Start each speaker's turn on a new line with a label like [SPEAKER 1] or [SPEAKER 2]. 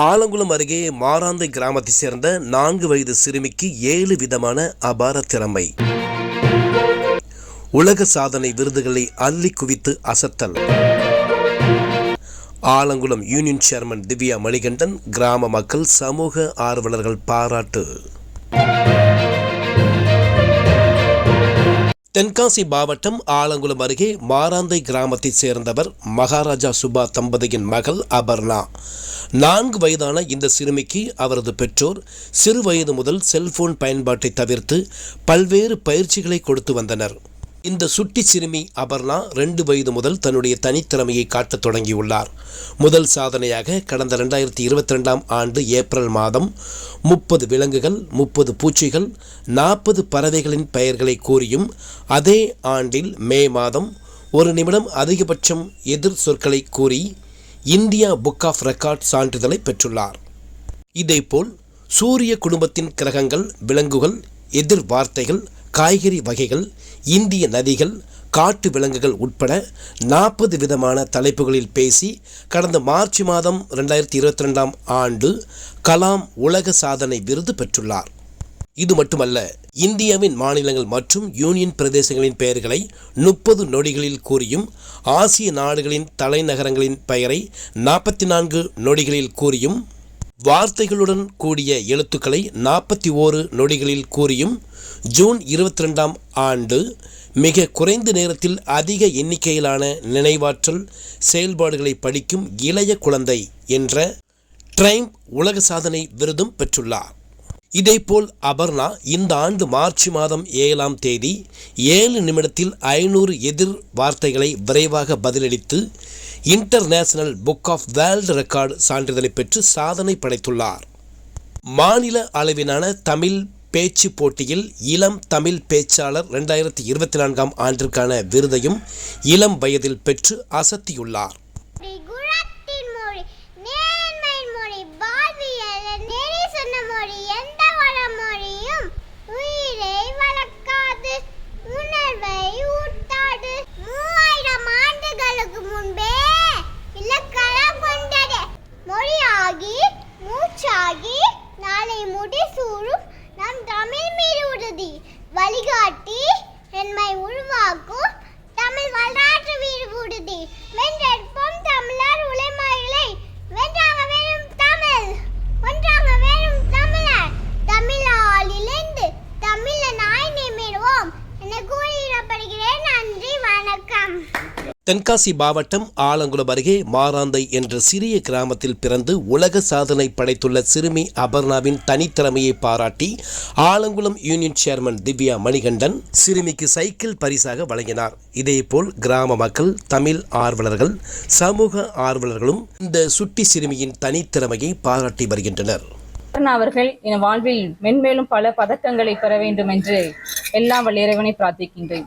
[SPEAKER 1] ஆலங்குளம் அருகே மாராந்தை கிராமத்தைச் சேர்ந்த நான்கு வயது சிறுமிக்கு ஏழு விதமான அபார திறமை. உலக சாதனை விருதுகளை அள்ளி குவித்து அசத்தல். ஆலங்குளம் யூனியன் சேர்மன் திவ்யா மணிகண்டன் கிராம மக்கள் சமூக ஆர்வலர்கள் பாராட்டு. தென்காசி மாவட்டம் ஆலங்குளம் அருகே மாராந்தை கிராமத்தைச் சேர்ந்தவர் மகாராஜா சுபா தம்பதியின் மகள் அபர்ணா. நான்கு வயதான இந்த சிறுமிக்கு அவரது பெற்றோர் சிறு வயது முதல் செல்போன் பயன்பாட்டை தவிர்த்து பல்வேறு பயிற்சிகளை கொடுத்து வந்தனர். இந்த சுட்டி சிறுமி அபர்ணா ரெண்டு வயது முதல் தன்னுடைய தனித்திறமையை காட்டத் தொடங்கியுள்ளார். முதல் சாதனையாக கடந்த ரெண்டாயிரத்தி இருபத்தி ரெண்டாம் ஆண்டு ஏப்ரல் மாதம் முப்பது விலங்குகள் முப்பது பூச்சிகள் நாற்பது பறவைகளின் பெயர்களை கூறியும் அதே ஆண்டில் மே மாதம் ஒரு நிமிடம் அதிகபட்சம் எதிர் சொற்களை கூறி இந்தியா புக் ஆஃப் ரெக்கார்ட் சான்றிதழை பெற்றுள்ளார். இதேபோல் சூரிய குடும்பத்தின் கிரகங்கள் விலங்குகள் எதிர் வார்த்தைகள் காய்கறி வகைகள் இந்திய நதிகள் காட்டு விலங்குகள் உட்பட நாற்பது விதமான தலைப்புகளில் பேசி கடந்த மார்ச் மாதம் ரெண்டாயிரத்தி இருபத்தி ரெண்டாம் ஆண்டு கலாம் உலக சாதனை விருது பெற்றுள்ளார். இது மட்டுமல்ல இந்தியாவின் மாநிலங்கள் மற்றும் யூனியன் பிரதேசங்களின் பெயர்களை முப்பது நொடிகளில் கூறியும் ஆசிய நாடுகளின் தலைநகரங்களின் பெயரை நாற்பத்தி நான்கு நொடிகளில் கூறியும் வார்த்தைகளுடன் கூடிய எழுத்துக்களை நாற்பத்தி ஓரு நொடிகளில் கூறியும் ஜூன் இருபத்தி ரெண்டாம் ஆண்டு மிக குறைந்த நேரத்தில் அதிக எண்ணிக்கையிலான நினைவாற்றல் செயல்பாடுகளை படிக்கும் இளைய குழந்தை என்ற ட்ரைம் உலக சாதனை விருதும் பெற்றுள்ளார். இதேபோல் அபர்ணா இந்த ஆண்டு மார்ச் மாதம் ஏழாம் தேதி ஏழு நிமிடத்தில் ஐநூறு எதிர் வார்த்தைகளை விரைவாக பதிலளித்து international book of world record சான்றிதழை பெற்று சாதனை படைத்துள்ளார். மாநில அளவிலான தமிழ் பேச்சு போட்டியில் இளம் தமிழ் பேச்சாளர் ரெண்டாயிரத்தி இருபத்தி நான்காம் ஆண்டிற்கான விருதையும் இளம் வயதில் பெற்று அசத்தியுள்ளார்.
[SPEAKER 2] வழிகாட்டி என்னை உருவாக்கும்.
[SPEAKER 1] தென்காசி மாவட்டம் ஆலங்குளம் அருகே மாராந்தை என்ற சிறிய கிராமத்தில் பிறந்து உலக சாதனை படைத்துள்ள சிறுமி அபர்ணாவின் தனித்திறமையை பாராட்டி ஆலங்குளம் யூனியன் சேர்மன் திவ்யா மணிகண்டன் சிறுமிக்கு சைக்கிள் பரிசாக வழங்கினார். இதேபோல் கிராம மக்கள் தமிழ் ஆர்வலர்கள் சமூக ஆர்வலர்களும் இந்த சுட்டி சிறுமியின் தனித்திறமையை பாராட்டி வருகின்றனர்.
[SPEAKER 3] அவர்கள் என் வாழ்வில் மென்மேலும் பல பதக்கங்களை பெற வேண்டும் என்று எல்லாம் வல்லிறைவனை பிரார்த்திக்கின்றேன்.